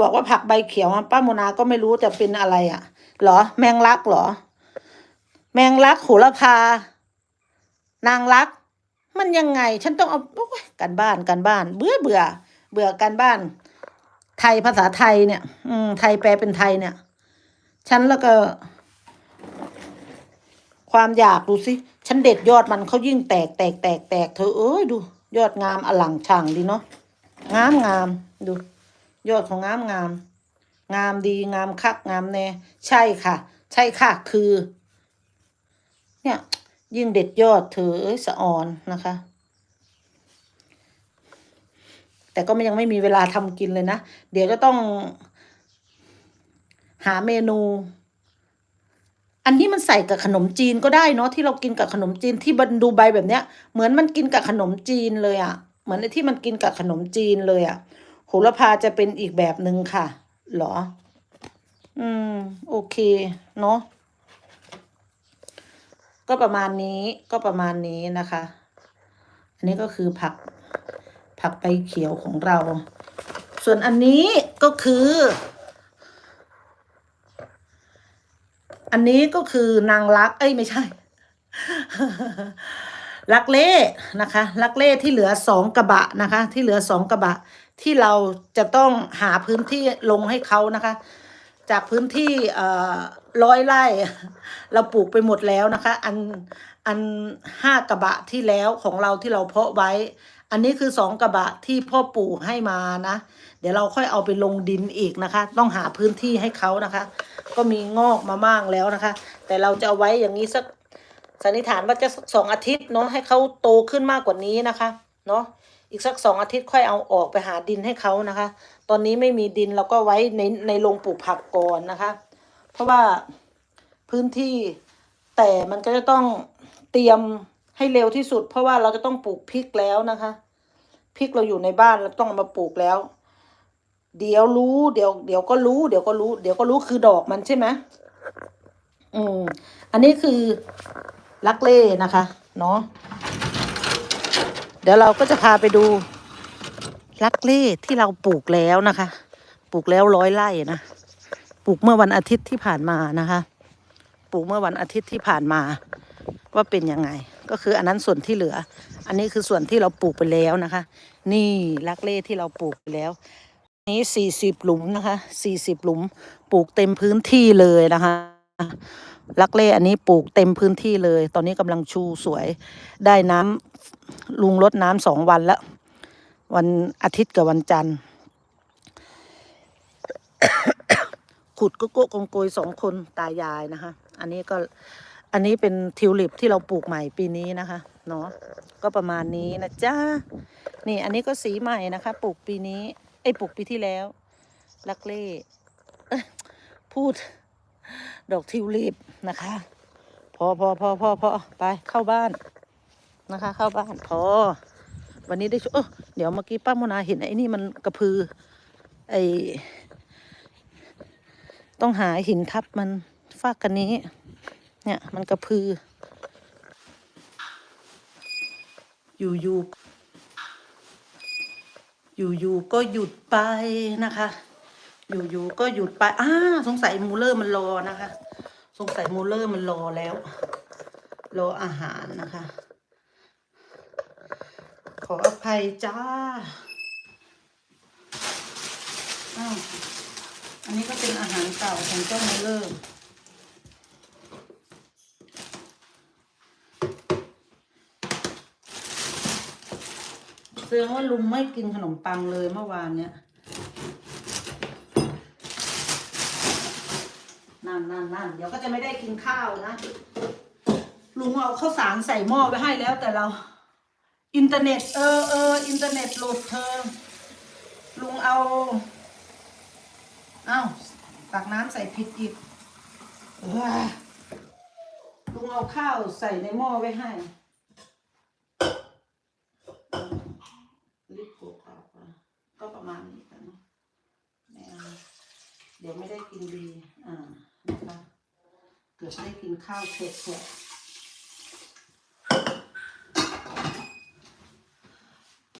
บอกว่าผักใบเขียวป้าโมนาก็ไม่รู้จะเป็นอะไรอะ่ะเหรอ แมงลักเหรอ แมงลักโหระพานางลัก มันยังไง ฉันต้องเอากันบ้านกันบ้าน เบื่อเบื่อ เบื่อกันบ้าน ไทยภาษาไทยเนี่ย อืมไทยแปลเป็นไทยเนี่ย ฉันแล้วก็ ความอยากดูสิฉันเด็ดยอดมันเขายิ่งแตกแตกแตกแตกเธอเอ้ยดู ยอดงามอลังช่างดีเนาะงามงามดู ยอดของงามงาม งามดีงามคักงามแน่ใช่ค่ะ ใช่ค่ะคือ เนี่ย ยิ่งเด็ดยอดเธอเอ้ยสะออนนะคะ แต่ก็ยังไม่มีเวลาทำกินเลยนะ เดี๋ยวจะต้อง หาเมนู อันนี้มันใส่กับขนมจีนก็ได้เนาะที่เรากินกับขนมจีนที่บันดูใบแบบเนี้ย เหมือนมันกินกับขนมจีนเลยอะ่ะ เหมือนไอ้ที่มันกินกับขนมจีนเลยอะ่ะ หระพาจะเป็นอีกแบบหนึ่งค่ะ หรอ อืม โอเค เนาะก็ประมาณนี้ก็ประมาณนี้นะคะ อันนี้ก็คือผักผักใบเขียวของเรา ส่วนอันนี้ก็คือ อันนี้ก็คือนางรัก เอ้ยไม่ใช่ลักเล่นะคะลักเล่ที่เหลือสองกระบะนะคะ ที่เหลือสองกระบะ ที่เราจะต้องหาพื้นที่ลงให้เขานะคะ จากพื้นที่ร้อยไร่ เราปลูกไปหมดแล้วนะคะ อันอันห้ากระบะที่แล้วของเราที่เราเพาะไว้ อันนี้คือสองกระบะที่พ่อปู่ให้มานะ เดี๋ยวเราค่อยเอาไปลงดินอีกนะคะ ต้องหาพื้นที่ให้เขานะคะ ก็มีงอกมาบ้างแล้วนะคะ แต่เราจะเอาไว้อย่างนี้สักสันนิษฐานว่าจะสักสองอาทิตย์เนาะให้เขาโตขึ้นมากกว่านี้นะคะ เนาะ อีกสักสองอาทิตย์ค่อยเอาออกไปหาดินให้เขานะคะ ตอนนี้ไม่มีดินเราก็ไว้ในในโรงปลูกผักก่อนนะคะ เพราะว่าพื้นที่แต่มันก็จะต้องเตรียมให้เร็วที่สุด เพราะว่าเราจะต้องปลูกพริกแล้วนะคะพริกเราอยู่ในบ้านเราต้องมาปลูกแล้ว เดี๋ยวรู้เดี๋ยวเดี๋ยวก็รู้เดี๋ยวก็รู้ เดี๋ยวก็รู้คือดอกมันใช่ไหมอืมอันนี้คือลักเล่นะคะ เนาะ เดี๋ยวเราก็จะพาไปดูลักเล่ที่เราปลูกแล้วนะคะ ปลูกแล้วร้อยไร่นะ ปลูกเมื่อวันอาทิตย์ที่ผ่านมานะคะ ปลูกเมื่อวันอาทิตย์ที่ผ่านมา ว่าเป็นยังไง ก็คืออันนั้นส่วนที่เหลือ อันนี้คือส่วนที่เราปลูกไปแล้วนะคะ นี่ลักเล่ที่เราปลูกไปแล้ว นี้สี่สิบหลุมนะคะ สี่สิบหลุม ปลูกเต็มพื้นที่เลยนะคะ ลักเล่อันนี้ปลูกเต็มพื้นที่เลย ตอนนี้กำลังชูสวย ได้น้ำลุงรดน้ำสองวันแล้ว วันอาทิตย์กับวันจันทร์ ขุดก็โกะกงโกยสองคนตายายนะคะ อันนี้ก็อันนี้เป็นทิวลิปที่เราปลูกใหม่ปีนี้นะคะเนาะก็ประมาณนี้นะจ๊ะนี่อันนี้ก็สีใหม่นะคะ ปลูกปีนี้ไอ้ปลูกปีที่แล้ว ลักเล่พูด ดอกทิวลิปนะคะ พอพอพอพอพอไปเข้าบ้านนะคะ เข้าบ้านพอ วันนี้ได้ชวเออเดี๋ยวเมื่อกี้ป้าโมนาเห็นไอ้นี่มันกระพือ ไอต้องหาหินทับมันฟากกันนี้ เนี่ยมันกระพือ อยู่อยู่อยู่อยู่ก็หยุดไปนะคะ อยู่อยู่ก็หยุดไปอ้าสงสัยมูเลอร์มันรอนะคะ สงสัยมูเลอร์มันรอแล้ว รออาหารนะคะ ขออภัยจ้าอ้าวอันนี้ก็เป็นอาหารเก่าของเจ้ามูเลอร์แสดงว่าลุงไม่กินขนมปังเลยเมื่อวานเนี่ย นั่นนั่นเดี๋ยวก็จะไม่ได้กินข้าวนะ ลุงเอาข้าวสารใส่หม้อไปให้แล้วแต่เรา อินเทอร์เน็ต เออเอออินเทอร์เน็ตโหลดเธอ ลุงเอาเอาตักน้ำใส่ผิดอีกลุงเอาข้าวใส่ในหม้อไว้ให้รีบโขกเอาไปก็ประมาณนี้กันเดี๋ยวไม่ได้กินดี อ่า นะคะ เกือบได้กินข้าวเผ็ดๆ